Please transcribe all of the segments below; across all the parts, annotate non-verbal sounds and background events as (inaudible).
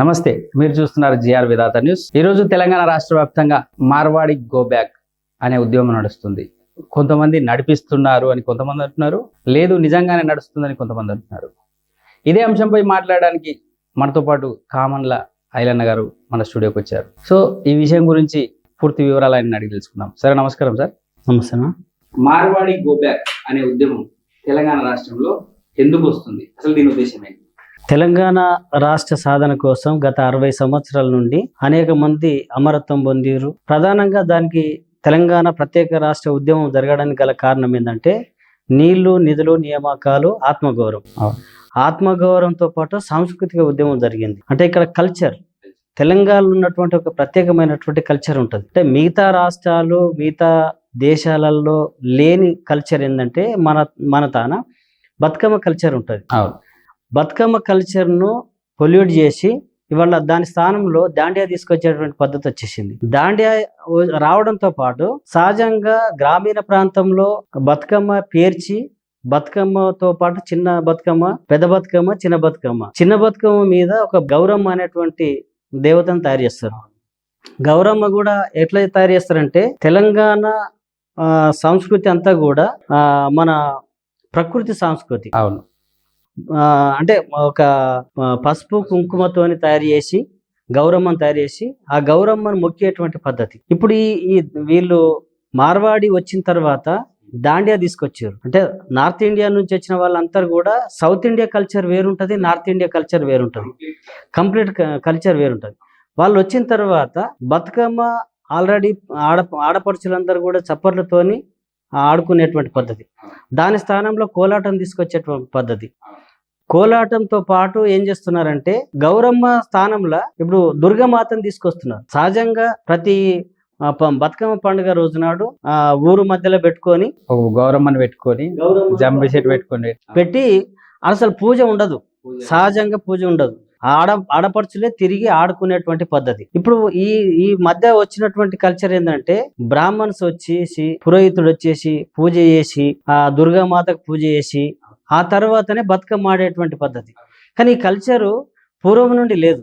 నమస్తే మీరు చూస్తున్నారు జిఆర్ విధాత న్యూస్. ఈరోజు తెలంగాణ రాష్ట్ర వ్యాప్తంగా మార్వాడి గో బ్యాక్ అనే ఉద్యమం నడుస్తుంది. కొంతమంది నడిపిస్తున్నారు అని కొంతమంది అంటున్నారు లేదు నిజంగానే నడుస్తుందని కొంతమంది అంటున్నారు. ఇదే అంశంపై మాట్లాడడానికి మనతో పాటు కామన్ల ఐలన్న గారు మన స్టూడియోకి వచ్చారు. సో ఈ విషయం గురించి పూర్తి వివరాలు ఆయన అడిగి తెలుసుకుందాం. సరే నమస్కారం సార్. నమస్తే మార్వాడి గో బ్యాక్ అనే ఉద్యమం తెలంగాణ రాష్ట్రంలో ఎందుకు వస్తుంది? అసలు దీని ఉద్దేశం ఏంటి? తెలంగాణ రాష్ట్ర సాధన కోసం గత అరవై సంవత్సరాల నుండి అనేక మంది అమరత్వం పొందిరు ప్రధానంగా దానికి తెలంగాణ ప్రత్యేక రాష్ట్ర ఉద్యమం జరగడానికి గల కారణం ఏంటంటే నీళ్ళు నిధులు నియామకాలు ఆత్మగౌరవం. ఆత్మగౌరవంతో పాటు సాంస్కృతిక ఉద్యమం జరిగింది. అంటే ఇక్కడ కల్చర్. తెలంగాణలో ఉన్నటువంటి ఒక ప్రత్యేకమైనటువంటి కల్చర్ ఉంటుంది. అంటే మిగతా రాష్ట్రాలు మిగతా దేశాలలో లేని కల్చర్ ఏంటంటే మన మన తాన బతుకమ్మ కల్చర్ ఉంటుంది. బతుకమ్మ కల్చర్ను పొల్యూట్ చేసి ఇవాళ దాని స్థానంలో దాండియా తీసుకొచ్చేటువంటి పద్ధతి వచ్చేసింది. దాండియా రావడంతో పాటు సహజంగా గ్రామీణ ప్రాంతంలో బతుకమ్మ పేర్చి బతుకమ్మతో పాటు చిన్న బతుకమ్మ పెద్ద బతుకమ్మ చిన్న బతుకమ్మ. చిన్న బతుకమ్మ మీద ఒక గౌరమ్మ అనేటువంటి దేవతను తయారు చేస్తారు. గౌరమ్మ కూడా ఎట్లా తయారు చేస్తారంటే తెలంగాణ ఆ, సంస్కృతి అంతా కూడా మన ప్రకృతి సంస్కృతి. అవును. అంటే ఒక పసుపు కుంకుమతోని తయారు చేసి గౌరమ్మను తయారు చేసి ఆ గౌరమ్మను మొక్కేటువంటి పద్ధతి. ఇప్పుడు ఈ ఈ వీళ్ళు మార్వాడి వచ్చిన తర్వాత దాండియా తీసుకొచ్చారు. అంటే నార్త్ ఇండియా నుంచి వచ్చిన వాళ్ళందరూ కూడా సౌత్ ఇండియా కల్చర్ వేరుంటది నార్త్ ఇండియా కల్చర్ వేరుంటుంది. కంప్లీట్ కల్చర్ వేరుంటది. వాళ్ళు వచ్చిన తర్వాత బతుకమ్మ ఆల్రెడీ ఆడ ఆడపడుచులందరూ కూడా చప్పర్లతోని ఆడుకునేటువంటి పద్ధతి. దాని స్థానంలో కోలాటం తీసుకొచ్చేటువంటి పద్ధతి. కోలాటంతో పాటు ఏం చేస్తున్నారంటే గౌరమ్మ స్థానంలో ఇప్పుడు దుర్గమాతను తీసుకొస్తున్నారు. సహజంగా ప్రతి బతుకమ్మ పండుగ రోజు నాడు ఆ ఊరు మధ్యలో పెట్టుకొని ఒక గౌరమ్మని పెట్టుకొని జంబి సెట్ పెట్టుకొని పెట్టి అసలు పూజ ఉండదు. సహజంగా పూజ ఉండదు. ఆడ ఆడపడుచులే తిరిగి ఆడుకునేటువంటి పద్ధతి. ఇప్పుడు ఈ ఈ మధ్య వచ్చినటువంటి కల్చర్ ఏంటంటే బ్రాహ్మణ్స్ వచ్చేసి పురోహితుడు వచ్చేసి పూజ చేసి ఆ దుర్గామాతకు పూజ చేసి ఆ తర్వాతనే బతుకమ్మ ఆడేటువంటి పద్ధతి. కానీ ఈ కల్చరు పూర్వం నుండి లేదు.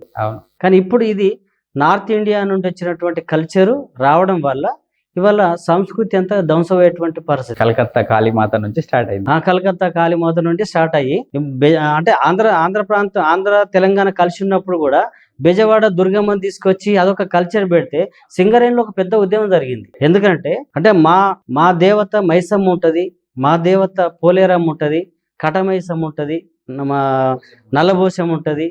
కానీ ఇప్పుడు ఇది నార్త్ ఇండియా నుండి వచ్చినటువంటి కల్చరు రావడం వల్ల ఇవాళ సంస్కృతి అంతా ధ్వంసమయ్యేటువంటి పరిస్థితి. కలకత్తా కాళీమాత నుంచి స్టార్ట్ అయింది. ఆ కలకత్తా కాళీమాత నుండి స్టార్ట్ అయ్యి అంటే ఆంధ్ర ఆంధ్ర ప్రాంతం ఆంధ్ర తెలంగాణ కలిసి ఉన్నప్పుడు కూడా బెజవాడ దుర్గమ్మని తీసుకొచ్చి అదొక కల్చర్ పెడితే సింగరేణిలో ఒక పెద్ద ఉద్యమం జరిగింది. ఎందుకంటే అంటే మా మా దేవత మైసమ్మ ఉంటది మా దేవత పోలేరమ్మ ఉంటది కటమేశం ఉంటది మా నల్లభూషం ఉంటది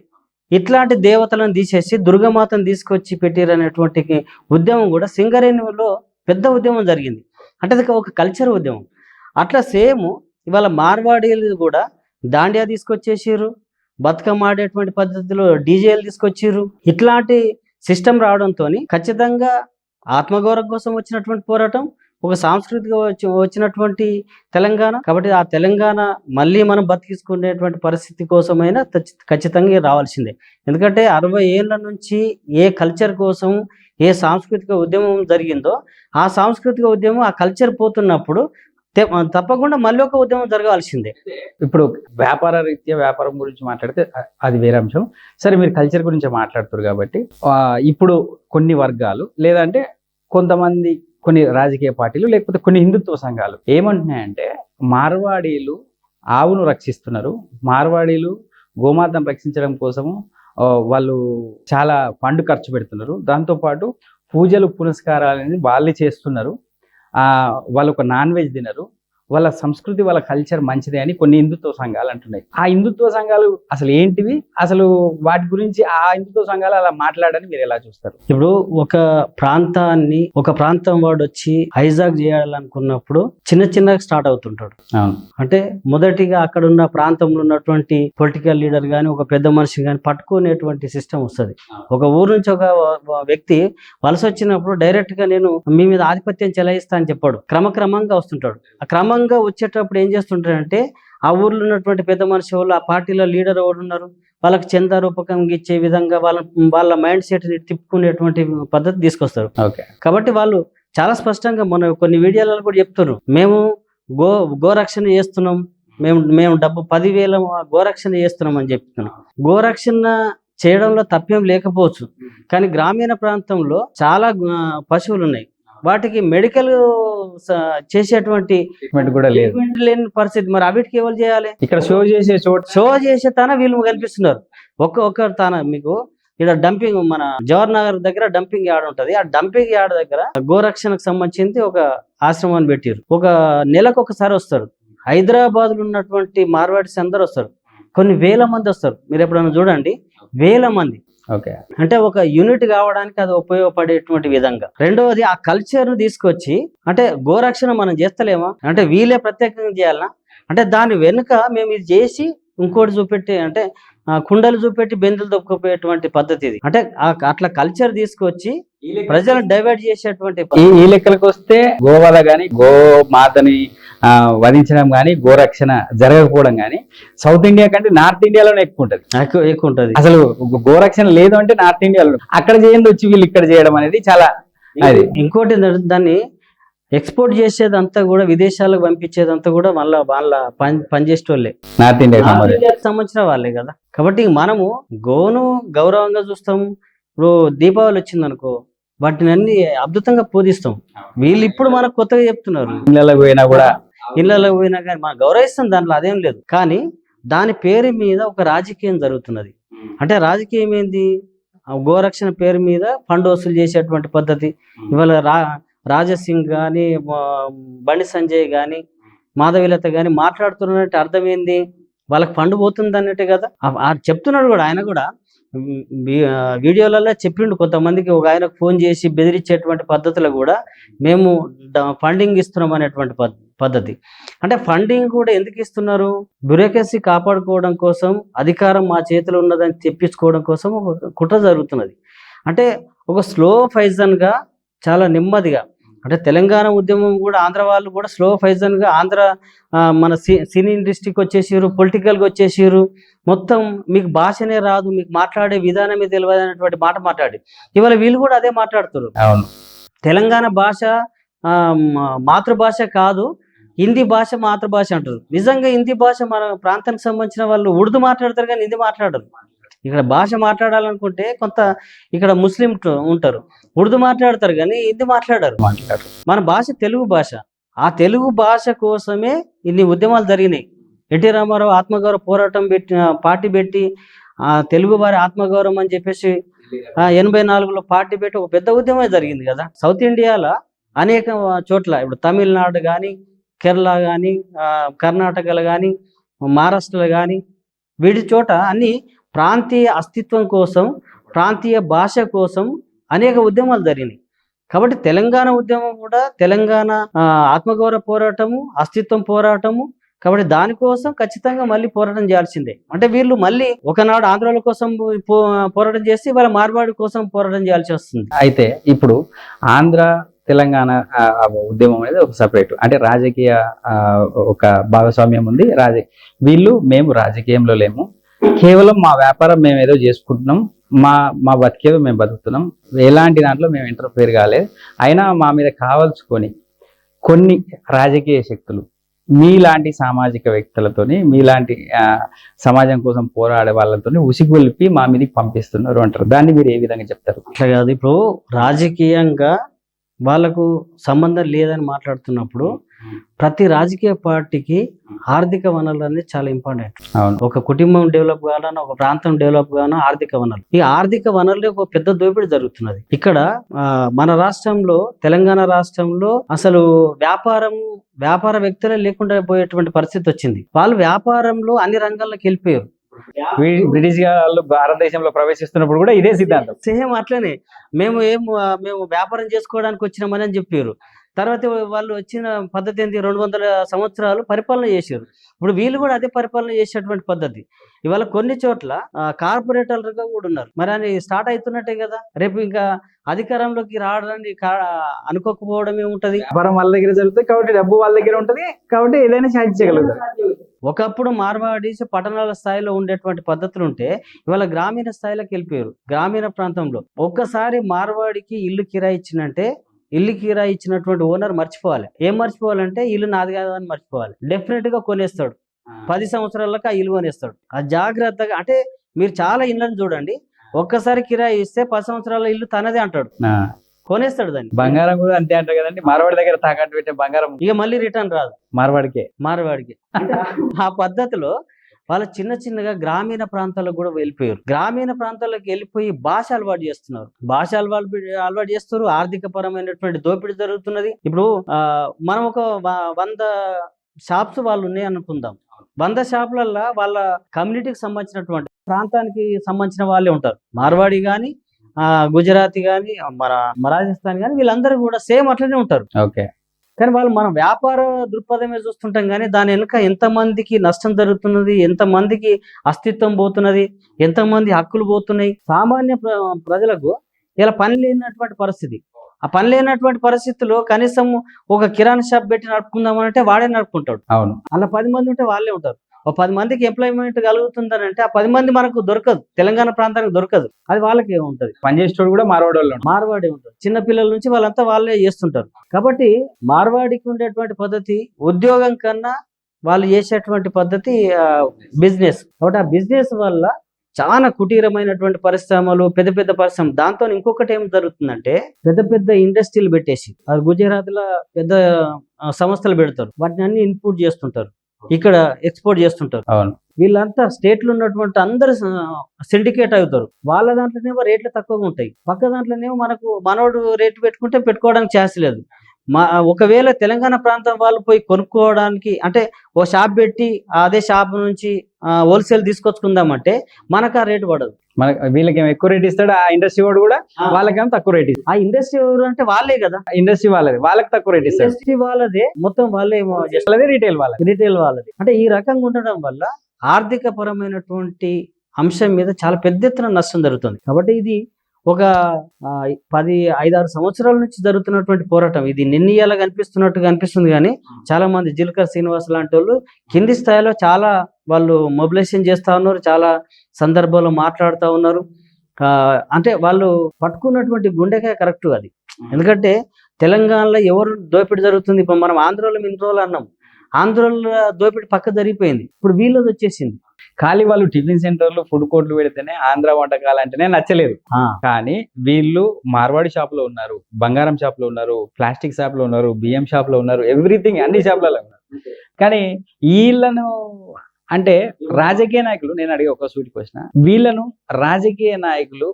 ఇట్లాంటి దేవతలను తీసేసి దుర్గమాతను తీసుకొచ్చి పెట్టిరనేటువంటి ఉద్యమం కూడా సింగరేణిలో పెద్ద ఉద్యమం జరిగింది. అంటే అది ఒక కల్చర్ ఉద్యమం. అట్లా సేమ్ ఇవాళ మార్వాడీలు కూడా దాండియా తీసుకొచ్చేసారు బతుకమ్మ ఆడేటువంటి పద్ధతిలో డీజేలు తీసుకొచ్చారు ఇట్లాంటి సిస్టమ్ రావడంతో ఖచ్చితంగా ఆత్మగౌరవం కోసం వచ్చినటువంటి పోరాటం ఒక సాంస్కృతిక వచ్చి వచ్చినటువంటి తెలంగాణ. కాబట్టి ఆ తెలంగాణ మళ్ళీ మనం బతికించుకునేటువంటి పరిస్థితి కోసమైనా ఖచ్చితంగా రావాల్సిందే. ఎందుకంటే అరవై ఏళ్ళ నుంచి ఏ కల్చర్ కోసం ఏ సాంస్కృతిక ఉద్యమం జరిగిందో ఆ సాంస్కృతిక ఉద్యమం ఆ కల్చర్ పోతున్నప్పుడు తప్పకుండా మళ్ళీ ఒక ఉద్యమం జరగాల్సిందే. ఇప్పుడు వ్యాపార రీత్యా వ్యాపారం గురించి మాట్లాడితే అది వేరే అంశం. సరే మీరు కల్చర్ గురించి మాట్లాడుతారు కాబట్టి ఇప్పుడు కొన్ని వర్గాలు లేదంటే కొంతమంది కొన్ని రాజకీయ పార్టీలు లేకపోతే కొన్ని హిందుత్వ సంఘాలు. ఏమంటున్నాయంటే మార్వాడీలు ఆవును రక్షిస్తున్నారు. మార్వాడీలు గోమాతను రక్షించడం కోసము వాళ్ళు చాలా ఫండ్ ఖర్చు పెడుతున్నారు. దాంతోపాటు పూజలు పునస్కారాలు అనేది వాళ్ళే చేస్తున్నారు. ఆ వాళ్ళు ఒక నాన్ వెజ్ తినరు. వాళ్ళ సంస్కృతి వాళ్ళ కల్చర్ మంచిదే అని కొన్ని హిందుత్వ సంఘాలు అంటున్నాయి. ఆ హిందుత్వ సంఘాలు అసలు ఏంటివి? అసలు వాటి గురించి ఆ హిందుత్వ సంఘాలు అలా మాట్లాడని మీరు ఎలా చూస్తారు? ఇప్పుడు ఒక ప్రాంతాన్ని ఒక ప్రాంతం వాడు వచ్చి హైజాక్ చేయాలనుకున్నప్పుడు చిన్న చిన్నగా స్టార్ట్ అవుతుంటాడు. అంటే మొదటిగా అక్కడ ఉన్న ప్రాంతంలో ఉన్నటువంటి పొలిటికల్ లీడర్ కానీ ఒక పెద్ద మనిషి కానీ పట్టుకునేటువంటి సిస్టమ్ వస్తుంది. ఒక ఊరు నుంచి ఒక వ్యక్తి వలస వచ్చినప్పుడు డైరెక్ట్గా నేను మీ మీద ఆధిపత్యం చెలాయిస్తా అని చెప్పాడు. క్రమక్రమంగా వస్తుంటాడు. ఆ క్రమంగా వచ్చేటప్పుడు ఏం చేస్తుంటాడంటే ఆ ఊర్లో ఉన్నటువంటి పెద్ద మనిషి వాళ్ళు ఆ పార్టీలో లీడర్ ఎవరు ఉన్నారు వాళ్ళకి చందా రూపకంగా ఇచ్చే విధంగా వాళ్ళ వాళ్ళ మైండ్ సెట్ని తిప్పుకునేటువంటి పద్ధతి తీసుకొస్తారు. కాబట్టి వాళ్ళు చాలా స్పష్టంగా మన కొన్ని వీడియోలలో కూడా చెప్తున్నారు. మేము గో గోరక్షణ చేస్తున్నాం మేము మేము డబ్బు పదివేల గోరక్షణ చేస్తున్నాం అని చెప్తున్నాం గోరక్షణ చేయడంలో తప్పేం లేకపోవచ్చు. కానీ గ్రామీణ ప్రాంతంలో చాలా పశువులు ఉన్నాయి. వాటికి మెడికల్ చేసేటువంటి కూడా లేదు. లేని పరిస్థితి. మరి అవిటికి ఎవరు చేయాలి? ఇక్కడ షో చేసే చోట షో చేసే తన వీళ్ళు కనిపిస్తున్నారు ఒక్క ఒక్క తన మీకు ఇక్కడ డంపింగ్ మన జవహర్ నగర్ దగ్గర డంపింగ్ యార్డ్ ఉంటది. ఆ డంపింగ్ యార్డ్ దగ్గర గోరక్షణకు సంబంధించి ఒక ఆశ్రమాన్ని పెట్టారు. ఒక నెలకు ఒకసారి వస్తారు. హైదరాబాద్లో ఉన్నటువంటి మార్వాడిస్ అందరు వస్తారు. కొన్ని వేల మంది వస్తారు. మీరు ఎప్పుడైనా చూడండి. వేల మంది. ఓకే. అంటే ఒక యూనిట్ కావడానికి అది ఉపయోగపడేటువంటి విధంగా. రెండవది ఆ కల్చర్ను తీసుకొచ్చి అంటే గోరక్షణ మనం చేస్తలేమా? అంటే వీళ్ళే ప్రత్యేకంగా చేయాలనా? అంటే దాని వెనుక మేము ఇది చేసి ఇంకోటి చూపెట్టి అంటే ఆ, కుండలు చూపెట్టి బెందులు దొక్కుపోయేటువంటి పద్ధతి ఇది. అంటే అట్లా కల్చర్ తీసుకొచ్చి ప్రజలను డైవర్ట్ చేసేటువంటి ఈ లెక్కలకు వస్తే గోవాల గాని గో మాతని వధించడం గాని గోరక్షణ జరగకపోవడం గాని సౌత్ ఇండియా కంటే నార్త్ ఇండియాలోనే ఎక్కువ ఉంటది. ఎక్కువ ఉంటది. అసలు గోరక్షణ లేదు అంటే నార్త్ ఇండియాలో అక్కడ చేయండి వచ్చి వీళ్ళు ఇక్కడ చేయడం అనేది చాలా అది. ఇంకోటి దాన్ని ఎక్స్పోర్ట్ చేసేదంతా కూడా విదేశాలకు పంపించేదంతా కూడా మళ్ళా వాళ్ళ పని పనిచేసేటోళ్ళే నార్త్ ఇండియా నార్త్ ఇండియాకి సంబంధించిన వాళ్ళే కదా. కాబట్టి మనము గోను గౌరవంగా చూస్తాం ఇప్పుడు దీపావళి వచ్చింది అనుకో వాటిని అన్ని అద్భుతంగా పూజిస్తాం వీళ్ళు ఇప్పుడు మనకు కొత్తగా చెప్తున్నారు. ఇళ్ళకి పోయినా కూడా. ఇళ్ళలో పోయినా కానీ మనం గౌరవిస్తాం దాంట్లో అదేం లేదు. కానీ దాని పేరు మీద ఒక రాజకీయం జరుగుతున్నది. అంటే రాజకీయం ఏంది? గోరక్షణ పేరు మీద ఫండ్ వసూలు చేసేటువంటి పద్ధతి. ఇవాళ రా రాజసింగ్ కానీ బండి సంజయ్ కానీ మాధవీలత కానీ మాట్లాడుతున్నట్టు అర్థం ఏంది? వాళ్ళకి ఫండ్ పోతుంది అన్నట్టే కదా? చెప్తున్నాడు కూడా ఆయన కూడా. వీడియోలలో చెప్పిండు కొంతమందికి. ఒక ఆయనకు ఫోన్ చేసి బెదిరించేటువంటి పద్ధతులు కూడా మేము ఫండింగ్ ఇస్తున్నాం అనేటువంటి పద్- పద్ధతి. అంటే ఫండింగ్ కూడా ఎందుకు ఇస్తున్నారు? బ్యూరోక్రసీ కాపాడుకోవడం కోసం అధికారం మా చేతిలో ఉన్నదని తెప్పించుకోవడం కోసం ఒక కుట్ర జరుగుతున్నది. అంటే ఒక స్లో ఫైజన్గా చాలా నెమ్మదిగా అంటే తెలంగాణ ఉద్యమం కూడా ఆంధ్ర వాళ్ళు కూడా స్లో ఫైజన్గా ఆంధ్ర ఆ, మన సి- సినీ ఇండస్ట్రీకి వచ్చేసారు పొలిటికల్గా వచ్చేసారు మొత్తం మీకు భాషనే రాదు మీకు మాట్లాడే విధానమే తెలియదు అనేటువంటి మాట మాట్లాడి. ఇవాళ వీళ్ళు కూడా అదే మాట్లాడుతారు తెలంగాణ భాష మాతృభాష కాదు హిందీ భాష మాతృభాష అంటారు నిజంగా హిందీ భాష మన ప్రాంతానికి సంబంధించిన వాళ్ళు ఉర్దూ మాట్లాడతారు కానీ హిందీ మాట్లాడరు. ఇక్కడ భాష మాట్లాడాలనుకుంటే కొంత ఇక్కడ ముస్లిం ఉంటారు. ఉర్దూ మాట్లాడతారు కానీ హిందీ మాట్లాడరు. మాట్లాడు మన భాష తెలుగు భాష. ఆ తెలుగు భాష కోసమే ఇన్ని ఉద్యమాలు జరిగినాయి. ఎన్టీ రామారావు ఆత్మగౌరవ పోరాటం పెట్టి పార్టీ పెట్టి ఆ తెలుగు వారి ఆత్మగౌరవం అని చెప్పేసి ఎనభై నాలుగులో పార్టీ పెట్టి ఒక పెద్ద ఉద్యమం జరిగింది కదా. సౌత్ ఇండియాలో అనేక చోట్ల ఇప్పుడు తమిళనాడు కానీ కేరళ కానీ కర్ణాటకలో కానీ మహారాష్ట్రలో కానీ వీటి చోట అన్ని ప్రాంతీయ అస్తిత్వం కోసం ప్రాంతీయ భాష కోసం అనేక ఉద్యమాలు జరిగినాయి. కాబట్టి తెలంగాణ ఉద్యమం కూడా తెలంగాణ ఆత్మగౌరవ పోరాటము అస్తిత్వం పోరాటము కాబట్టి దానికోసం ఖచ్చితంగా మళ్ళీ పోరాటం చేయాల్సిందే. అంటే వీళ్ళు మళ్ళీ ఒకనాడు ఆంధ్రాల కోసం పో- పోరాటం చేసి వాళ్ళ మార్వాడి కోసం పోరాటం చేయాల్సి వస్తుంది. అయితే ఇప్పుడు ఆంధ్ర తెలంగాణ ఉద్యమం అనేది ఒక సపరేట్. అంటే రాజకీయ ఒక భాగస్వామ్యం ఉంది. రాజ వీళ్ళు మేము రాజకీయంలో లేము. కేవలం మా వ్యాపారం మేము ఏదో చేసుకుంటున్నాం. మా మా బతికేదో మేము బతుకుతున్నాం. ఎలాంటి దాంట్లో మేము ఇంటర్ఫేర్ కాలేదు. అయినా మా మీద కావలసుకొని కొన్ని రాజకీయ శక్తులు మీలాంటి సామాజిక వ్యక్తులతోని మీలాంటి సమాజం కోసం పోరాడే వాళ్ళతోని ఉసిగొల్పి మా మీదకి పంపిస్తున్నారు అంటారు. దాన్ని మీరు ఏ విధంగా చెప్తారు? అట్లా కాదు ఇప్పుడు రాజకీయంగా వాళ్ళకు సంబంధం లేదని మాట్లాడుతున్నప్పుడు ప్రతి రాజకీయ పార్టీకి ఆర్థిక వనరులు అనేది చాలా ఇంపార్టెంట్ ఒక కుటుంబం డెవలప్ కావాలన్నా ఒక ప్రాంతం డెవలప్ కావాలన్నా ఆర్థిక వనరులు. ఈ ఆర్థిక వనరులు ఒక పెద్ద దోపిడీ జరుగుతున్నది. ఇక్కడ మన రాష్ట్రంలో తెలంగాణ రాష్ట్రంలో అసలు వ్యాపారం వ్యాపార వ్యక్తులే లేకుండా పోయేటువంటి పరిస్థితి వచ్చింది. వాళ్ళు వ్యాపారంలో అన్ని రంగాల్లోకి వెళ్ళిపోయారు. బ్రి- బ్రిటిష్ వాళ్ళు భారతదేశంలో ప్రవేశిస్తున్నప్పుడు కూడా ఇదే సిద్ధాంతం. సేమ్ అట్లనే. మేము ఏం మేము వ్యాపారం చేసుకోవడానికి వచ్చినామని అని చెప్పారు. తర్వాత వాళ్ళు వచ్చిన పద్ధతి ఏంటి? రెండు వందల సంవత్సరాలు పరిపాలన చేశారు. ఇప్పుడు వీళ్ళు కూడా అదే పరిపాలన చేసేటువంటి పద్ధతి. ఇవాళ కొన్ని చోట్ల కార్పొరేటర్లుగా కూడా ఉన్నారు. మరి అని స్టార్ట్ అవుతున్నట్టే కదా? రేపు ఇంకా అధికారంలోకి రావడానికి అనుకోకపోవడం ఏముంటది వ్యాపారం వాళ్ళ దగ్గర జరుగుతుంది కాబట్టి డబ్బు వాళ్ళ దగ్గర ఉంటది కాబట్టి ఏదైనా సాధించగలుగుతారు. ఒకప్పుడు మార్వాడీస్ పట్టణాల స్థాయిలో ఉండేటువంటి పద్ధతులు ఉంటే ఇవాళ గ్రామీణ స్థాయిలోకి వెళ్ళిపోయారు. గ్రామీణ ప్రాంతంలో ఒక్కసారి మార్వాడికి ఇల్లు కిరాయి ఇచ్చిందంటే ఇల్లు కిరాయి ఇచ్చినటువంటి ఓనర్ మర్చిపోవాలి. ఏం మర్చిపోవాలంటే ఇల్లు నాది కాదని మర్చిపోవాలి. డెఫినెట్గా కొనేస్తాడు. పది సంవత్సరాలకు ఆ ఇల్లు కొనేస్తాడు. ఆ జాగ్రత్తగా అంటే మీరు చాలా ఇళ్ళని చూడండి. ఒక్కసారి కిరాయి ఇస్తే పది సంవత్సరాల ఇల్లు తనదే అంటాడు. కొనేస్తాడు దాన్ని. బంగారం కూడా అంతే అంటారు కదండి. మార్వాడి దగ్గర తాకట్టు పెట్టే బంగారం ఇక మళ్ళీ రిటర్న్ రాదు. మార్వాడికే. మార్వాడికి. ఆ పద్ధతిలో వాళ్ళ చిన్న చిన్నగా గ్రామీణ ప్రాంతాలకు కూడా వెళ్ళిపోయారు. గ్రామీణ ప్రాంతాలకు వెళ్ళిపోయి భాష అలవాటు చేస్తున్నారు. భాష అలవాటు అలవాటు చేస్తారు. ఆర్థిక పరమైనటువంటి దోపిడీ జరుగుతున్నది. ఇప్పుడు ఆ, మనం ఒక వంద షాప్స్ వాళ్ళు ఉన్నాయి అనుకుందాం. వంద షాపులల్లో వాళ్ళ కమ్యూనిటీకి సంబంధించినటువంటి ప్రాంతానికి సంబంధించిన వాళ్ళే ఉంటారు. మార్వాడి కానీ గుజరాతీ కానీ మన రాజస్థాన్ కానీ వీళ్ళందరూ కూడా సేమ్ అట్లనే ఉంటారు. ఓకే. కానీ వాళ్ళు మనం వ్యాపార దృక్పథమే చూస్తుంటాం కానీ దాని వెనుక ఎంతమందికి నష్టం జరుగుతున్నది ఎంతమందికి అస్తిత్వం పోతున్నది ఎంతమంది హక్కులు పోతున్నాయి? సామాన్య ప్ర- ప్రజలకు ఇలా పని లేనటువంటి పరిస్థితి. ఆ పని లేనటువంటి పరిస్థితుల్లో కనీసం ఒక కిరాణా షాప్ పెట్టి నడుపుకుందామంటే వాడే నడుపుకుంటాడు. అవును. అలా పది మంది ఉంటే వాళ్ళే ఉంటారు. ఒక పది మందికి ఎంప్లాయ్మెంట్ కలుగుతుందని అంటే ఆ పది మంది మనకు దొరకదు. తెలంగాణ ప్రాంతానికి దొరకదు. అది వాళ్ళకే ఉంటది. పనిచేసేటోడు కూడా మార్వాడి వాళ్ళు. మార్వాడి ఉంటారు చిన్న పిల్లల నుంచి వాళ్ళంతా వాళ్ళే చేస్తుంటారు. కాబట్టి మార్వాడికి ఉండేటువంటి పద్ధతి ఉద్యోగం కన్నా వాళ్ళు చేసేటువంటి పద్ధతి బిజినెస్ కాబట్టి ఆ బిజినెస్ వల్ల చాలా కుటీరమైనటువంటి పరిశ్రమలు పెద్ద పెద్ద పరిశ్రమలు. దాంతో ఇంకొకటి ఏం జరుగుతుందంటే పెద్ద పెద్ద ఇండస్ట్రీలు పెట్టేసి అది గుజరాత్లో పెద్ద సంస్థలు పెడతారు. వాటిని అన్ని ఇన్పుట్ చేస్తుంటారు. ఇక్కడ ఎక్స్పోర్ట్ చేస్తుంటారు. అవును. వీళ్ళంతా స్టేట్లో ఉన్నటువంటి అందరు సిండికేట్ అవుతారు. వాళ్ళ దాంట్లోనేమో రేట్లు తక్కువగా ఉంటాయి. పక్క దాంట్లోనేమో మనకు మనోడు రేటు పెట్టుకుంటే పెట్టుకోవడానికి ఛాన్స్ లేదు. మా ఒకవేళ తెలంగాణ ప్రాంతం వాళ్ళు పోయి కొనుక్కోవడానికి అంటే ఓ షాప్ పెట్టి అదే షాప్ నుంచి హోల్సేల్ తీసుకొచ్చుకుందామంటే మనకు ఆ రేటు పడదు. మన వీళ్ళకి ఏమో ఎక్కువ రేట్ ఇస్తాడు? ఆ ఇండస్ట్రీ వాడు కూడా వాళ్ళకేమో తక్కువ రేట్ ఇస్తాడు? ఆ ఇండస్ట్రీ ఎవరు అంటే వాళ్ళే కదా. ఇండస్ట్రీ వాళ్ళది వాళ్ళకి తక్కువ రేట్ ఇస్తాడు. ఇండస్ట్రీ వాళ్ళదే మొత్తం వాళ్ళే వాళ్ళది రీటైల్ వాళ్ళది. రిటైల్ వాళ్ళది. అంటే ఈ రకంగా ఉండడం వల్ల ఆర్థిక పరమైనటువంటి అంశం మీద చాలా పెద్ద ఎత్తున నష్టం జరుగుతుంది. కాబట్టి ఇది ఒక పది ఐదారు సంవత్సరాల నుంచి జరుగుతున్నటువంటి పోరాటం. ఇది నిన్నీయాల కనిపిస్తున్నట్టుగా అనిపిస్తుంది కానీ చాలా మంది జిల్కర్ శ్రీనివాస్ లాంటి వాళ్ళు కింది స్థాయిలో చాలా వాళ్ళు మొబిలైజేషన్ చేస్తా ఉన్నారు చాలా సందర్భాల్లో మాట్లాడుతూ ఉన్నారు. ఆ, అంటే వాళ్ళు పట్టుకున్నటువంటి గుండెకాయ కరెక్ట్ అది. ఎందుకంటే తెలంగాణలో ఎవరు దోపిడీ జరుగుతుంది? ఇప్పుడు మనం ఆంధ్రలో ఇన్ని రోజులు అన్నాం. ఆంధ్రలో దోపిడీ పక్క జరిగిపోయింది. ఇప్పుడు వీళ్ళది వచ్చేసింది. ఖాళీ వాళ్ళు టిఫిన్ సెంటర్లు ఫుడ్ కోర్ట్లు పెడితేనే ఆంధ్ర వంటకాలు అంటేనే నచ్చలేదు. కానీ వీళ్ళు మార్వాడి షాప్లో ఉన్నారు బంగారం షాప్లో ఉన్నారు ప్లాస్టిక్ షాప్లో ఉన్నారు బియ్యం షాప్లో ఉన్నారు ఎవ్రీథింగ్ అన్ని షాప్లలో ఉన్నారు. కానీ వీళ్ళను అంటే రాజకీయ నాయకులు నేను అడిగే ఒక సూటి క్వశ్చన్ వీళ్ళను రాజకీయ నాయకులు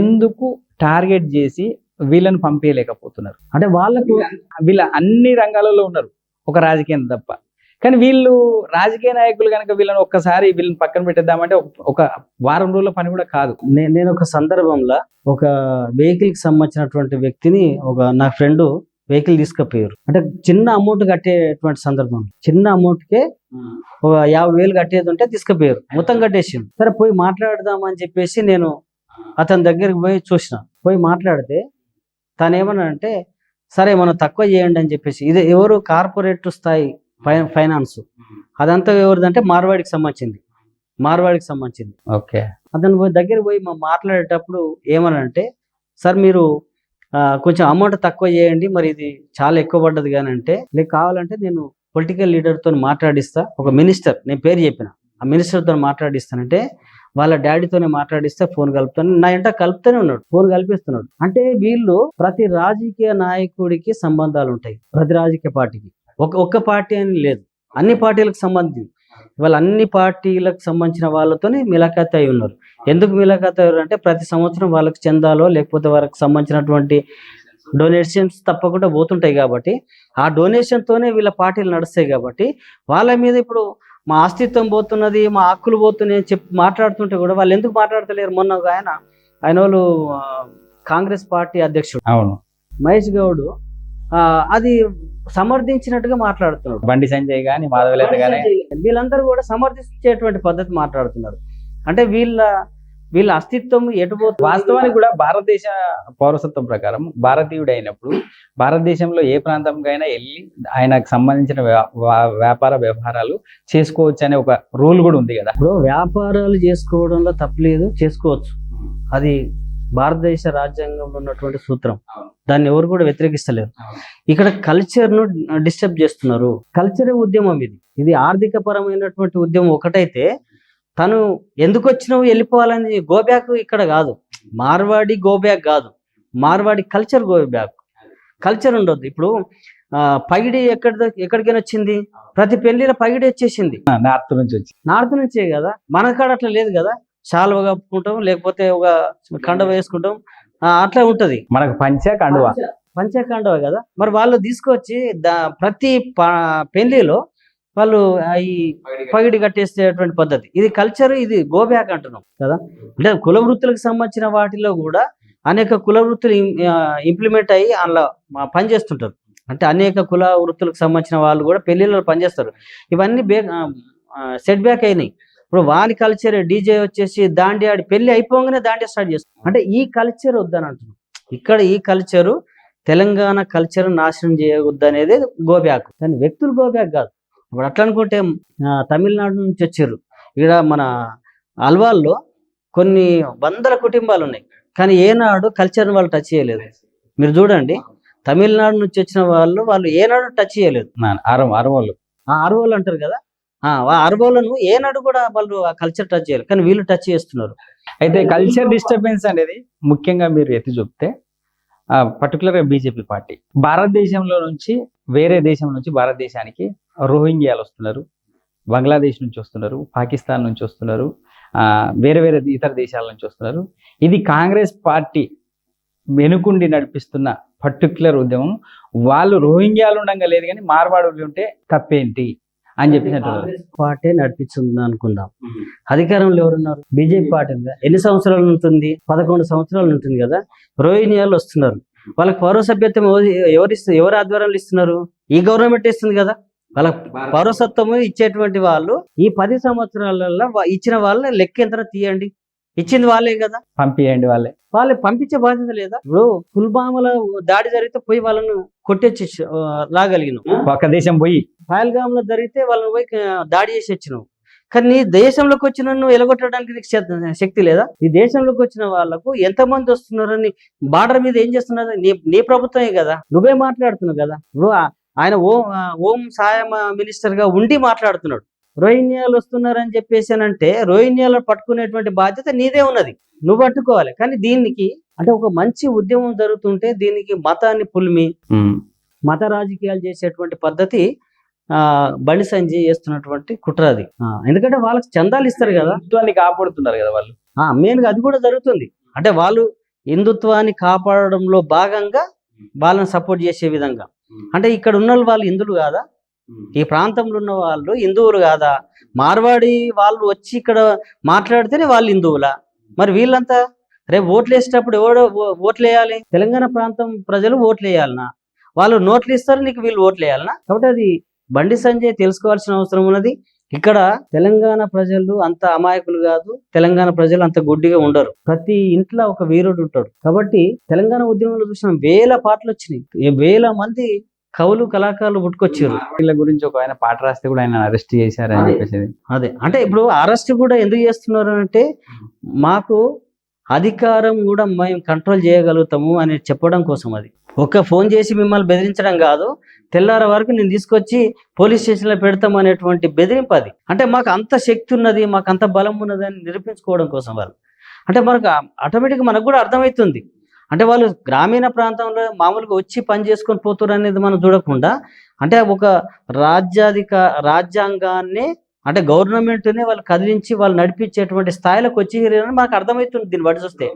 ఎందుకు టార్గెట్ చేసి వీళ్ళను పంపించలేకపోతున్నారు? అంటే వాళ్ళకు వీళ్ళ అన్ని రంగాలలో ఉన్నారు ఒక రాజకీయం తప్ప. కానీ వీళ్ళు రాజకీయ నాయకులు కనుక వీళ్ళని ఒక్కసారి వీళ్ళని పక్కన పెట్టేద్దామంటే ఒక- ఒక వారం రోజుల పని కూడా కాదు. నేను ఒక సందర్భంలో ఒక వెహికల్కి సంబంధించినటువంటి వ్యక్తిని ఒక నా ఫ్రెండ్ వెహికల్ తీసుకుపోయారు. అంటే చిన్న అమౌంట్ కట్టేటువంటి సందర్భం. చిన్న అమౌంట్కే ఒక యాభై వేలు కట్టేది ఉంటే తీసుకుపోయారు. మొత్తం కట్టేసిండు. సరే పోయి మాట్లాడదాం అని చెప్పేసి నేను అతని దగ్గరికి పోయి చూసిన. పోయి మాట్లాడితే తను ఏమన్నా అంటే సరే మనం తక్కువ చేయండి అని చెప్పేసి. ఇది ఎవరు కార్పొరేట్ స్థాయి ఫై ఫైనాన్స్. అదంతా ఎవరిదంటే మార్వాడికి సంబంధించింది. మార్వాడికి సంబంధించింది. ఓకే. అతను పోయి దగ్గర పోయి మా మాట్లాడేటప్పుడు ఏమనంటే సార్ మీరు కొంచెం అమౌంట్ తక్కువ చేయండి మరి ఇది చాలా ఎక్కువ పడ్డది కానీ అంటే లేక కావాలంటే నేను పొలిటికల్ లీడర్తో మాట్లాడిస్తా. ఒక మినిస్టర్ నేను పేరు చెప్పిన. ఆ మినిస్టర్తో మాట్లాడిస్తానంటే వాళ్ళ డాడీతోనే మాట్లాడిస్తే ఫోన్ కలుపుతాను. నా ఇంట కలుపుతూనే ఉన్నాడు ఫోన్ కల్పిస్తున్నాడు. అంటే వీళ్ళు ప్రతి రాజకీయ నాయకుడికి సంబంధాలు ఉంటాయి ప్రతి రాజకీయ పార్టీకి. ఒక ఒక్క పార్టీ అని లేదు. అన్ని పార్టీలకు సంబంధించి వాళ్ళ అన్ని పార్టీలకు సంబంధించిన వాళ్ళతోనే మిలాఖాత్ అయి ఉన్నారు. ఎందుకు మిలాఖాత్ అయ్యారు అంటే ప్రతి సంవత్సరం వాళ్ళకి చందాలో లేకపోతే వాళ్ళకి సంబంధించినటువంటి డొనేషన్స్ తప్పకుండా పోతుంటాయి కాబట్టి ఆ డొనేషన్ తోనే వీళ్ళ పార్టీలు నడుస్తాయి కాబట్టి వాళ్ళ మీద ఇప్పుడు మా అస్తిత్వం పోతున్నది మా హక్కులు పోతున్నాయి అని చెప్పి మాట్లాడుతుంటే కూడా వాళ్ళు ఎందుకు మాట్లాడతలేరు? మొన్న ఒక ఆయన ఆయన వాళ్ళు కాంగ్రెస్ పార్టీ అధ్యక్షుడు. అవును. మహేష్ గౌడ్ ఆ, అది సమర్థించినట్టుగా మాట్లాడుతున్నాడు. బండి సంజయ్ గాని మాధవలేత గాని. వీళ్ళందరూ కూడా సమర్థించేటువంటి పద్ధతి మాట్లాడుతున్నారు. అంటే వీళ్ళ వీళ్ళ అస్తిత్వం ఎటుపోతుంది వాస్తవానికి కూడా భారతదేశ పౌరసత్వం ప్రకారం భారతీయుడు అయినప్పుడు భారతదేశంలో ఏ ప్రాంతంకైనా వెళ్ళి ఆయనకు సంబంధించిన వ్యాపార వ్యవహారాలు చేసుకోవచ్చు అనే ఒక రూల్ కూడా ఉంది కదా. ఇప్పుడు వ్యాపారాలు చేసుకోవడంలో తప్పలేదు చేసుకోవచ్చు. అది భారతదేశ రాజ్యాంగంలో ఉన్నటువంటి సూత్రం. దాన్ని ఎవరు కూడా వ్యతిరేకిస్తలేరు. ఇక్కడ కల్చర్ను డిస్టర్బ్ చేస్తున్నారు. కల్చరే ఉద్యమం ఇది. ఇది ఆర్థిక పరమైనటువంటి ఉద్యమం ఒకటైతే తను ఎందుకు వచ్చినావు వెళ్ళిపోవాలని గో బ్యాక్ ఇక్కడ కాదు. మార్వాడి గో బ్యాక్ కాదు. Marwari culture go back culture ఉండొద్దు. ఇప్పుడు పగిడి ఎక్కడ ఎక్కడికైనా వచ్చింది? ప్రతి పెళ్ళిలో పగిడి వచ్చేసింది. నార్త్ నుంచి వచ్చి నార్త్ నుంచే కదా? మన కాడ అట్లా లేదు కదా? శాలువ కప్పుకుంటాం లేకపోతే ఒక కండ వేసుకుంటాం. ఆ, అట్లా ఉంటది. మనకు పంచ కండువ. పంచకండవ కదా. మరి వాళ్ళు తీసుకొచ్చి ప్రతి ప- పెళ్ళిలో వాళ్ళు ఈ పగిడి కట్టేసేటువంటి పద్ధతి. ఇది కల్చర్ ఇది గో బ్యాక్ అంటున్నాం కదా. అంటే కుల వృత్తులకు సంబంధించిన వాటిలో కూడా అనేక కుల వృత్తులు ఇంప్లిమెంట్ అయ్యి అందులో పనిచేస్తుంటారు. అంటే అనేక కుల వృత్తులకు సంబంధించిన వాళ్ళు కూడా పెళ్ళిళ్ళలో పనిచేస్తారు. ఇవన్నీ బే సెట్ బ్యాక్ అయినాయి. ఇప్పుడు వాని కల్చర్ డీజే వచ్చేసి దాండి ఆడి పెళ్ళి అయిపోగానే దాండి స్టార్ట్ చేస్తారు అంటే ఈ కల్చర్ వద్దని అంటున్నాం. ఇక్కడ ఈ కల్చరు తెలంగాణ కల్చర్ నాశనం చేయవద్దు అనేది గోబ్యాక్. కానీ వ్యక్తులు గోబ్యాక్ కాదు. ఇప్పుడు అట్లా అనుకుంటే తమిళనాడు నుంచి వచ్చారు. ఇక్కడ మన అల్వాల్లో కొన్ని వందల కుటుంబాలు ఉన్నాయి. కానీ ఏనాడు కల్చర్ వాళ్ళు టచ్ చేయలేదు. మీరు చూడండి తమిళనాడు నుంచి వచ్చిన వాళ్ళు వాళ్ళు ఏనాడు టచ్ చేయలేదు. అరం అరవోళ్ళు. ఆ అరవోలు అంటారు కదా అరబోలను ఏ అరవోలను ఏనాడు కూడా వాళ్ళు ఆ కల్చర్ టచ్ చేయాలి కానీ వీళ్ళు టచ్ చేస్తున్నారు. అయితే కల్చర్ డిస్టర్బెన్స్ అనేది ముఖ్యంగా మీరు ఎత్తి చూపితే పర్టికులర్గా బీజేపీ పార్టీ భారతదేశంలో నుంచి వేరే దేశం నుంచి భారతదేశానికి రోహింగ్యాలు వస్తున్నారు. బంగ్లాదేశ్ నుంచి వస్తున్నారు. పాకిస్తాన్ నుంచి వస్తున్నారు. వేరే వేరే ఇతర దేశాల నుంచి వస్తున్నారు. ఇది కాంగ్రెస్ పార్టీ వెనుకుండి నడిపిస్తున్న పర్టికులర్ ఉద్యమం. వాళ్ళు రోహింగ్యాలు ఉండగా లేదు కానీ మార్వాడులు ఉంటే తప్పేంటి? అని అంటున్నారు పార్టీ నడిపిస్తుంది అనుకుందాం. అధికారంలో ఎవరున్నారు? బీజేపీ పార్టీ ఉందా? ఎన్ని సంవత్సరాలు ఉంటుంది? పదకొండు సంవత్సరాలు ఉంటుంది కదా? రోహిణియాలు వస్తున్నారు. వాళ్ళకి పౌరసభ్యత్వం ఎవరు- ఎవరు ఎవరు ఆధ్వర్యంలో ఇస్తున్నారు? ఈ గవర్నమెంట్ ఇస్తుంది కదా? వాళ్ళకి పౌరసత్వము ఇచ్చేటువంటి వాళ్ళు ఈ పది సంవత్సరాలలో ఇచ్చిన వాళ్ళ లెక్క ఎంత తీయండి? ఇచ్చింది వాళ్ళే కదా? పంపియండి వాళ్ళే. వాళ్ళే పంపించే బాధ్యత లేదా? ఇప్పుడు పుల్వామాలో దాడి జరిగితే పోయి వాళ్ళను కొట్టేసి రాగలిగినాం ఒక దేశం పోయి. పహల్గామ్లో జరిగితే వాళ్ళని పోయి దాడి చేసి వచ్చినావు. కానీ నీ దేశంలోకి వచ్చిన నువ్వు ఎలగొట్టడానికి నీకు శక్- శక్తి లేదా? ఈ దేశంలోకి వచ్చిన వాళ్ళకు ఎంతమంది వస్తున్నారని బార్డర్ మీద ఏం చేస్తున్నారు? నీ నీ ప్రభుత్వమే కదా? నువ్వే మాట్లాడుతున్నావు కదా? ఇప్పుడు ఆయన ఓం ఓం సాయం మినిస్టర్గా ఉండి మాట్లాడుతున్నాడు. రోహింగ్యాలు వస్తున్నారని చెప్పేసి అని అంటే రోహింగ్యాలు పట్టుకునేటువంటి బాధ్యత నీదే ఉన్నది. నువ్వు పట్టుకోవాలి. కానీ దీనికి అంటే ఒక మంచి ఉద్యమం జరుగుతుంటే దీనికి మతాన్ని పులిమి మత రాజకీయాలు చేసేటువంటి పద్ధతి ఆ బండి సంజయ్ చేస్తున్నటువంటి కుట్ర అది. ఎందుకంటే వాళ్ళకి చందాలు ఇస్తారు కదా. హిందుత్వాన్ని కాపాడుతున్నారు కదా వాళ్ళు. ఆ మెయిన్గా అది కూడా జరుగుతుంది. అంటే వాళ్ళు హిందుత్వాన్ని కాపాడడంలో భాగంగా వాళ్ళని సపోర్ట్ చేసే విధంగా. అంటే ఇక్కడ ఉన్న వాళ్ళు హిందువులు కాదా? ఈ ప్రాంతంలో ఉన్న వాళ్ళు హిందువులు కాదా? మార్వాడి వాళ్ళు వచ్చి ఇక్కడ మాట్లాడితేనే వాళ్ళు హిందువులా? మరి వీళ్ళంతా రేపు ఓట్లు వేసేటప్పుడు ఎవడో ఓ- ఓట్లు వేయాలి తెలంగాణ ప్రాంతం ప్రజలు ఓట్లు వేయాలనా వాళ్ళు నోట్లు ఇస్తారు నీకు వీళ్ళు ఓట్లు వేయాలనా కాబట్టి అది బండి సంజయ్ తెలుసుకోవాల్సిన అవసరం ఉన్నది. ఇక్కడ తెలంగాణ ప్రజలు అంత అమాయకులు కాదు తెలంగాణ ప్రజలు అంత గుడ్డిగా ఉండరు. ప్రతి ఇంట్లో ఒక వీరుడు ఉంటాడు. కాబట్టి తెలంగాణ ఉద్యమంలో చూసిన వేల పాటలు వచ్చినాయి. వేల మంది కవులు కళాకారులు పుట్టుకొచ్చారు. వీళ్ళ గురించి ఒక ఆయన పాట రాస్తే కూడా ఆయన అరెస్ట్ చేశారు అని అదే. చెప్పేసి అదే. అంటే ఇప్పుడు అరెస్ట్ కూడా ఎందుకు చేస్తున్నారు అంటే మాకు అధికారం కూడా మేము కంట్రోల్ చేయగలుగుతాము అని చెప్పడం కోసం అది. ఒక్క ఫోన్ చేసి మిమ్మల్ని బెదిరించడం కాదు తెల్లార వరకు నేను తీసుకొచ్చి పోలీస్ స్టేషన్లో పెడతాం అనేటువంటి బెదిరింపు అది. అంటే మాకు అంత శక్తి ఉన్నది మాకు అంత బలం ఉన్నది అని నిరూపించుకోవడం కోసం వాళ్ళు. అంటే మనకు ఆటోమేటిక్గా మనకు కూడా అర్థమవుతుంది. అంటే వాళ్ళు గ్రామీణ ప్రాంతంలో మామూలుగా వచ్చి పని చేసుకొని పోతున్నారు అనేది మనం చూడకుండా అంటే ఒక రాజ్యాధిక రాజ్యాంగాన్ని అంటే గవర్నమెంట్నే వాళ్ళు కదిలించి వాళ్ళు నడిపించేటువంటి స్థాయిలోకి వచ్చి మనకు అర్థమవుతుంది దీన్ని బట్టి చూస్తే.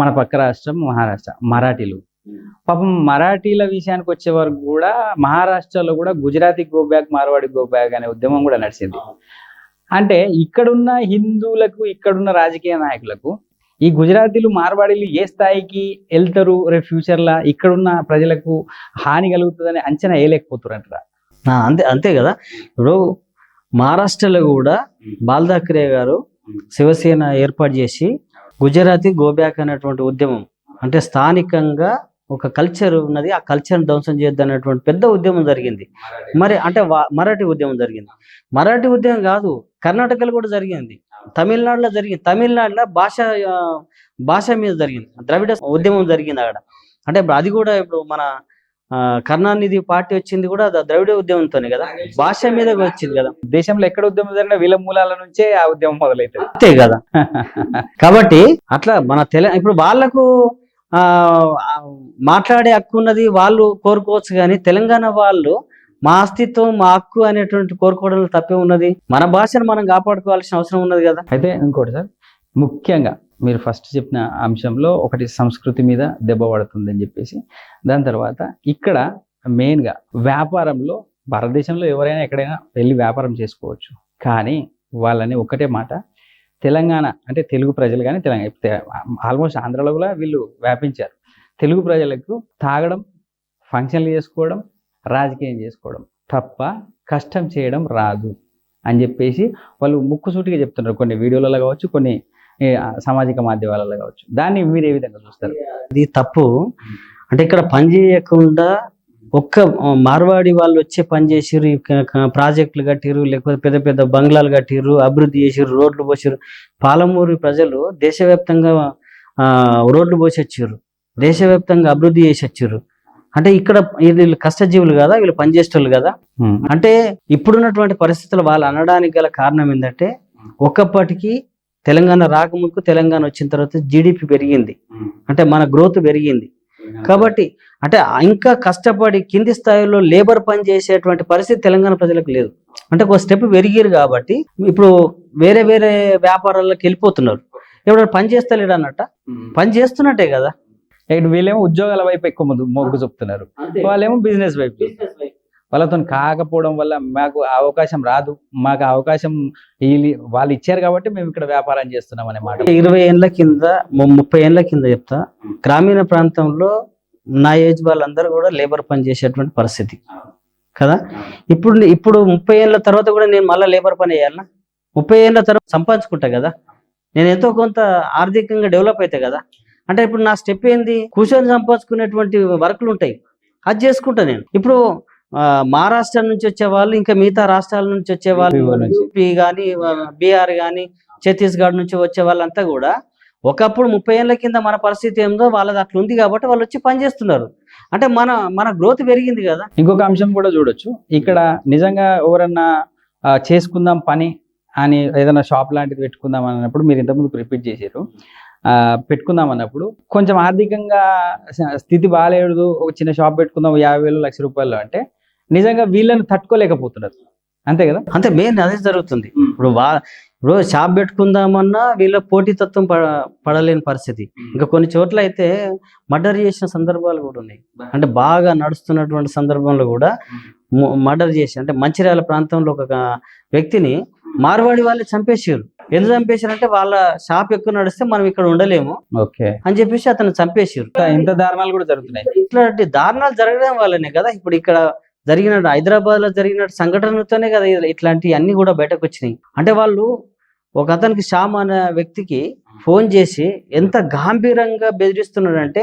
మన పక్క రాష్ట్రం మహారాష్ట్ర మరాఠీలు. పాపం మరాఠీల విషయానికి వచ్చే వరకు కూడా మహారాష్ట్రలో కూడా Gujarati go back Marwari go back అనే ఉద్యమం కూడా నడిచింది. అంటే ఇక్కడున్న హిందువులకు ఇక్కడున్న రాజకీయ నాయకులకు ఈ గుజరాతీలు మార్వాడీలు ఏ స్థాయికి వెళ్తారు? రేపు ఫ్యూచర్లో ఇక్కడున్న ప్రజలకు హాని కలుగుతుందని అంచనా ఆ, అంతే అంతే కదా. ఇప్పుడు మహారాష్ట్రలో కూడా బాల్ ఠాక్రే గారు శివసేన ఏర్పాటు చేసి గుజరాతీ గోబ్యాక్ అనేటువంటి ఉద్యమం అంటే స్థానికంగా ఒక కల్చర్ ఉన్నది ఆ కల్చర్ని ధ్వంసం చేయొద్దు అనేటువంటి పెద్ద ఉద్యమం జరిగింది. మరి అంటే మరాఠీ ఉద్యమం జరిగింది. మరాఠీ ఉద్యమం కాదు కర్ణాటకలో కూడా జరిగింది. తమిళనాడులో జరిగింది తమిళనాడులో భాష భాష మీద జరిగింది. ద్రవిడ ఉద్యమం జరిగింది అక్కడ. అంటే ఇప్పుడు అది కూడా ఇప్పుడు మన ఆ, కరుణానిధి పార్టీ వచ్చింది కూడా ద్రవిడ ఉద్యమంతోనే కదా? భాష మీద వచ్చింది కదా? దేశంలో ఎక్కడ ఉద్యమం జరిగినా వీళ్ళ మూలాల నుంచే ఆ ఉద్యమం మొదలవుతుంది అంతే కదా? (laughs) కాబట్టి అట్లా మన తెల ఇప్పుడు వాళ్ళకు ఆ ఆ, మాట్లాడే హక్కు ఉన్నది వాళ్ళు కోరుకోవచ్చు కానీ తెలంగాణ వాళ్ళు మా అస్తిత్వం మా హక్కు అనేటువంటి కోరుకోవడంలో తప్పే ఉన్నది. మన భాషను మనం కాపాడుకోవాల్సిన అవసరం ఉన్నది కదా. అయితే ఇంకోటి సార్ ముఖ్యంగా మీరు ఫస్ట్ చెప్పిన అంశంలో ఒకటి సంస్కృతి మీద దెబ్బ పడుతుందని చెప్పేసి దాని తర్వాత ఇక్కడ మెయిన్గా వ్యాపారంలో భారతదేశంలో ఎవరైనా ఎక్కడైనా వెళ్ళి వ్యాపారం చేసుకోవచ్చు. కానీ వాళ్ళని ఒకటే మాట తెలంగాణ అంటే తెలుగు ప్రజలు కానీ తెలంగాణ ఆల్మోస్ట్ ఆంధ్రలో కూడా వీళ్ళు వ్యాపించారు. తెలుగు ప్రజలకు తాగడం ఫంక్షన్లు చేసుకోవడం రాజకీయం చేసుకోవడం. తప్ప కష్టం చేయడం రాదు అని చెప్పేసి వాళ్ళు ముక్కుసూటిగా చెప్తున్నారు. కొన్ని వీడియోలలో కావచ్చు కొన్ని సామాజిక మాధ్యమాలలో కావచ్చు. దాన్ని మీరు ఏ విధంగా చూస్తారు? ఇది తప్పు. అంటే ఇక్కడ పని చేయకుండా ఒక్క మార్వాడి వాళ్ళు వచ్చే పని చేసిర్రు ప్రాజెక్టులు కట్టిర్రు లేకపోతే పెద్ద పెద్ద బంగ్లాలు కట్టిర్రు అభివృద్ధి చేసిర్రు రోడ్లు పోసిర్రు. పాలమూరు ప్రజలు దేశవ్యాప్తంగా ఆ, రోడ్లు పోసి వచ్చిర్రు దేశవ్యాప్తంగా అభివృద్ధి చేసి వచ్చిర్రు అంటే ఇక్కడ వీళ్ళు కష్టజీవులు కదా వీళ్ళు పనిచేసేటోళ్ళు కదా. అంటే ఇప్పుడున్నటువంటి పరిస్థితులు వాళ్ళు అనడానికి గల కారణం ఏంటంటే ఒకప్పటికి తెలంగాణ రాకముందుకు తెలంగాణ వచ్చిన తర్వాత జీడిపి పెరిగింది. అంటే మన గ్రోత్ పెరిగింది. కాబట్టి అంటే ఇంకా కష్టపడి కింది స్థాయిలో లేబర్ పని చేసేటువంటి పరిస్థితి తెలంగాణ ప్రజలకు లేదు. అంటే ఒక స్టెప్ పెరిగారు కాబట్టి ఇప్పుడు వేరే వేరే వ్యాపారాల్లోకి వెళ్ళిపోతున్నారు. ఇప్పుడు పని చేస్తలేడు అన్నట్ట పని చేస్తున్నట్టే కదా. ఇక్కడ వీళ్ళేమో ఉద్యోగాల వైపు ఎక్కువ మొగ్గు- మొగ్గు చూపుతున్నారు. వాళ్ళేమో బిజినెస్ వైపు వాళ్ళతో కాకపోవడం వల్ల మాకు అవకాశం రాదు. మాకు అవకాశం వీళ్ళు వాళ్ళు ఇచ్చారు కాబట్టి మేము ఇక్కడ వ్యాపారం చేస్తున్నాం అనే మాట. ఇరవై ఏళ్ళ కింద ముప్పై ఏళ్ళ కింద చెప్తా గ్రామీణ ప్రాంతంలో నా ఏజ్ వాళ్ళందరూ కూడా లేబర్ పని చేసేటువంటి పరిస్థితి. కదా? ఇప్పుడు ఇప్పుడు ముప్పై ఏళ్ళ తర్వాత కూడా నేను మళ్ళీ లేబర్ పని చేయాలనా ముప్పై ఏళ్ళ తర్వాత సంపాదించుకుంటా కదా? నేను ఎంతో కొంత ఆర్థికంగా డెవలప్ అవుతాయి కదా? అంటే ఇప్పుడు నా స్టెప్ ఏంది? కూర్చొని సంపాదించుకునేటువంటి వర్క్లు ఉంటాయి. అది చేసుకుంటా నేను. ఇప్పుడు మహారాష్ట్ర నుంచి వచ్చే వాళ్ళు ఇంకా మిగతా రాష్ట్రాల నుంచి వచ్చే వాళ్ళు యూపీ కానీ బీహార్ కానీ ఛత్తీస్గఢ్ నుంచి వచ్చే వాళ్ళంతా కూడా ఒకప్పుడు ముప్పై ఏళ్ళ కింద మన పరిస్థితి ఏందో వాళ్ళది అట్లా ఉంది కాబట్టి వాళ్ళు వచ్చి పని చేస్తున్నారు. అంటే మన మన గ్రోత్ పెరిగింది కదా. ఇంకొక అంశం కూడా చూడొచ్చు. ఇక్కడ నిజంగా ఎవరన్నా చేసుకుందాం పని అని ఏదైనా షాప్ లాంటిది పెట్టుకుందాం అన్నప్పుడు మీరు ఇంతకుముందు రిపీట్ చేశారు. పెట్టుకుందాం అన్నప్పుడు కొంచెం ఆర్థికంగా స్థితి బాగాలేదు ఒక చిన్న షాప్ పెట్టుకుందాం యాభై వేలు లక్ష రూపాయలు అంటే నిజంగా వీళ్ళని తట్టుకోలేకపోతున్నారు. అంతే కదా? అంతే మెయిన్ అదే జరుగుతుంది. ఇప్పుడు వా ఇప్పుడు షాప్ పెట్టుకుందామన్నా వీళ్ళ పోటీతత్వం పడ పడలేని పరిస్థితి. ఇంకా కొన్ని చోట్ల అయితే మర్డర్ చేసిన సందర్భాలు కూడా ఉన్నాయి. అంటే బాగా నడుస్తున్నటువంటి సందర్భంలో కూడా మర్డర్ చేసి అంటే మంచిర్యాల ప్రాంతంలో ఒక వ్యక్తిని మార్వాడి వాళ్ళు చంపేసారు ఎందుకు చంపేశారంటే వాళ్ళ షాప్ ఎక్కువ నడిస్తే మనం ఇక్కడ ఉండలేము ఓకే. అని చెప్పేసి అతను చంపేసారు ఇంత దారుణాలు కూడా జరుగుతున్నాయి. ఇట్లాంటి దారుణాలు జరగడం వల్లనే కదా ఇప్పుడు ఇక్కడ జరిగిన హైదరాబాద్లో జరిగిన సంఘటనతోనే కదా ఇలా- ఇట్లాంటి అన్ని కూడా బయటకు వచ్చినాయి. అంటే వాళ్ళు ఒక అతనికి శ్యామ్ అనే వ్యక్తికి ఫోన్ చేసి ఎంత గాంభీరంగా బెదిరిస్తున్నాడంటే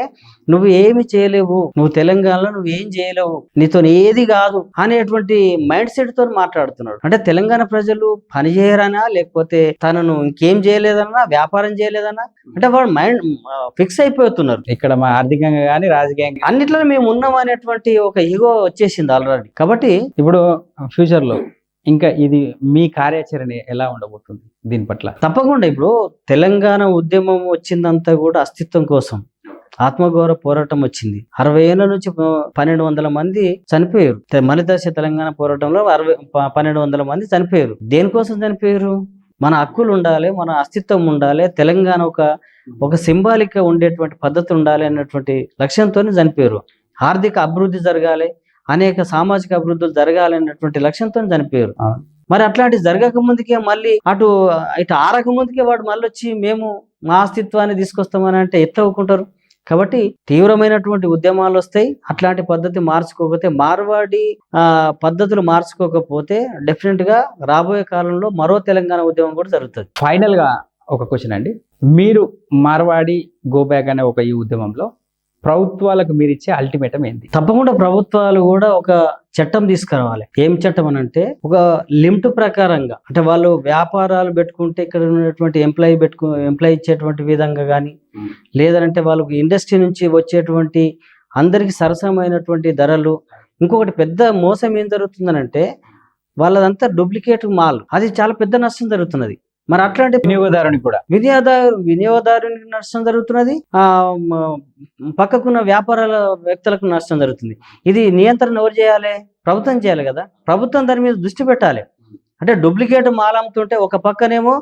నువ్వు ఏమి చేయలేవు. నువ్వు తెలంగాణలో నువ్వు ఏం చేయలేవు. నీతో ఏది కాదు అనేటువంటి మైండ్ సెట్తో మాట్లాడుతున్నాడు. అంటే తెలంగాణ ప్రజలు పని చేయరనా? లేకపోతే తనను ఇంకేం చేయలేదన్నా? వ్యాపారం చేయలేదన్నా? అంటే వాడు మైండ్ ఫిక్స్ అయిపోతున్నారు. ఇక్కడ మా ఆర్థికంగా కానీ రాజకీయంగా అన్నిట్లో మేము ఉన్నాం అనేటువంటి ఒక ఈగో వచ్చేసింది ఆల్రెడీ. కాబట్టి ఇప్పుడు ఫ్యూచర్లో ఇంకా ఇది మీ కార్యాచరణ ఎలా ఉండబోతుంది దీని పట్ల? తప్పకుండా ఇప్పుడు తెలంగాణ ఉద్యమం వచ్చిందంతా కూడా అస్తిత్వం కోసం ఆత్మగౌరవ పోరాటం వచ్చింది. అరవై ఏళ్ళ నుంచి పన్నెండు వందల మంది చనిపోయారు. మలిదశ తెలంగాణ పోరాటంలో అరవై ప- పన్నెండు వందల మంది చనిపోయారు. దేనికోసం చనిపోయారు? మన హక్కులు ఉండాలి మన అస్తిత్వం ఉండాలి తెలంగాణ ఒక ఒక సింబాలిక్గా ఉండేటువంటి పద్ధతి ఉండాలి అన్నటువంటి లక్ష్యంతోనే చనిపోయారు. ఆర్థిక అభివృద్ధి జరగాలి అనేక సామాజిక అభివృద్ధులు జరగాలి అన్నటువంటి లక్ష్యంతో చనిపోయారు. మరి అట్లాంటి జరగక ముందుకే మళ్ళీ అటు ఇటు ఆరక ముందుకే వాడు మళ్ళీ వచ్చి మేము మా అస్తిత్వాన్ని తీసుకొస్తామని అంటే ఎట్లా ఒప్పుకుంటారు కాబట్టి తీవ్రమైనటువంటి ఉద్యమాలు వస్తాయి. అట్లాంటి పద్ధతి మార్చుకోకపోతే మార్వాడి ఆ పద్ధతులు మార్చుకోకపోతే డెఫినెట్గా రాబోయే కాలంలో మరో తెలంగాణ ఉద్యమం కూడా జరుగుతుంది. ఫైనల్గా ఒక క్వశ్చన్ అండి. మీరు మార్వాడి గో బ్యాక్ అనే ఒక ఈ ఉద్యమంలో ప్రభుత్వాలకు మీరు ఇచ్చే అల్టిమేటం ఏంది? తప్పకుండా ప్రభుత్వాలు కూడా ఒక చట్టం తీసుకురావాలి. ఏం చట్టం అని అంటే ఒక లిమిట్ ప్రకారంగా అంటే వాళ్ళు వ్యాపారాలు పెట్టుకుంటే ఇక్కడ ఉన్నటువంటి ఎంప్లాయీ పెట్టుకు ఎంప్లాయీ ఇచ్చేటువంటి విధంగా కానీ లేదంటే వాళ్ళకి ఇండస్ట్రీ నుంచి వచ్చేటువంటి అందరికి సరసమైనటువంటి ధరలు ఇంకొకటి పెద్ద మోసం ఏం జరుగుతుందనంటే వాళ్ళదంతా డూప్లికేట్ మాల్. అది చాలా పెద్ద నష్టం జరుగుతున్నది. మరి అట్లాంటి వినియోగదారునికి కూడా. వినియోగదారు వినియోగదారునికి నష్టం జరుగుతున్నది ఆ పక్కకున్న వ్యాపారాల వ్యక్తులకు నష్టం జరుగుతుంది. ఇది నియంత్రణ ఎవరు చేయాలి? ప్రభుత్వం చేయాలి కదా. ప్రభుత్వం దాని మీద దృష్టి పెట్టాలి. అంటే డూప్లికేట్ మాల్ అమ్ముతుంటే ఒక పక్కనేమో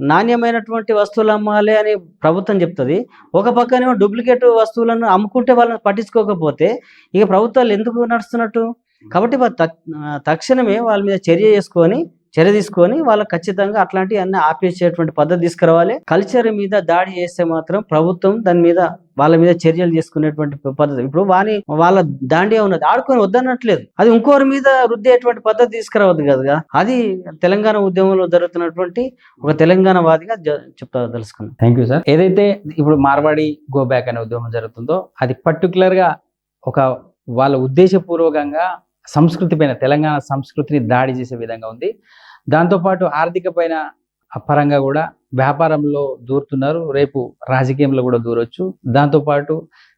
నాణ్యమైనటువంటి వస్తువులు అమ్మాలి అని ప్రభుత్వం చెప్తుంది. ఒక పక్కనేమో డూప్లికేట్ వస్తువులను అమ్ముకుంటే వాళ్ళని పట్టించుకోకపోతే ఇక ప్రభుత్వాలు ఎందుకు నడుస్తున్నట్టు? కాబట్టి తక్షణమే వాళ్ళ మీద చర్య చేసుకొని చర్య తీసుకొని వాళ్ళకి ఖచ్చితంగా అట్లాంటి అన్ని ఆపేసేటువంటి పద్ధతి తీసుకురావాలి. కల్చర్ మీద దాడి చేస్తే మాత్రం ప్రభుత్వం దాని మీద వాళ్ళ మీద చర్యలు తీసుకునేటువంటి పద్ధతి. ఇప్పుడు వాని వాళ్ళ దాండియా ఉన్నది. ఆడుకొని వద్దనట్లేదు. అది ఇంకోరి మీద రుద్దేటువంటి పద్ధతి తీసుకురావద్దు కదా అది తెలంగాణ ఉద్యమంలో జరుగుతున్నటువంటి ఒక తెలంగాణ వాదిగా చెప్తా తెలుసుకున్నాను థ్యాంక్ యూ సార్ ఏదైతే ఇప్పుడు మార్వాడి గో బ్యాక్ అనే ఉద్యమం జరుగుతుందో అది పర్టికులర్గా ఒక వాళ్ళ ఉద్దేశపూర్వకంగా సంస్కృతి పైన తెలంగాణ సంస్కృతిని దాడి చేసే విధంగా ఉంది. దాంతోపాటు ఆర్థిక పైన పరంగా కూడా వ్యాపారంలో దూరుతున్నారు. రేపు రాజకీయంలో కూడా దూరొచ్చు. దాంతోపాటు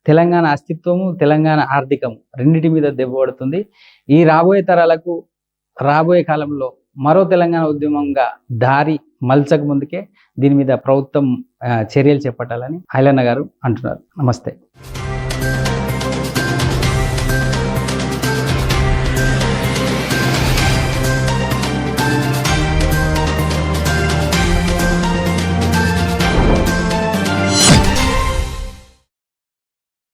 తెలంగాణ అస్తిత్వము తెలంగాణ ఆర్థికం రెండింటి మీద దెబ్బపడుతుంది ఈ రాబోయే తరాలకు రాబోయే కాలంలో మరో తెలంగాణ ఉద్యమంగా దారి మలచక ముందుకే దీని మీద ప్రభుత్వం చర్యలు చేపట్టాలని ఐలన్న గారు అంటున్నారు. నమస్తే.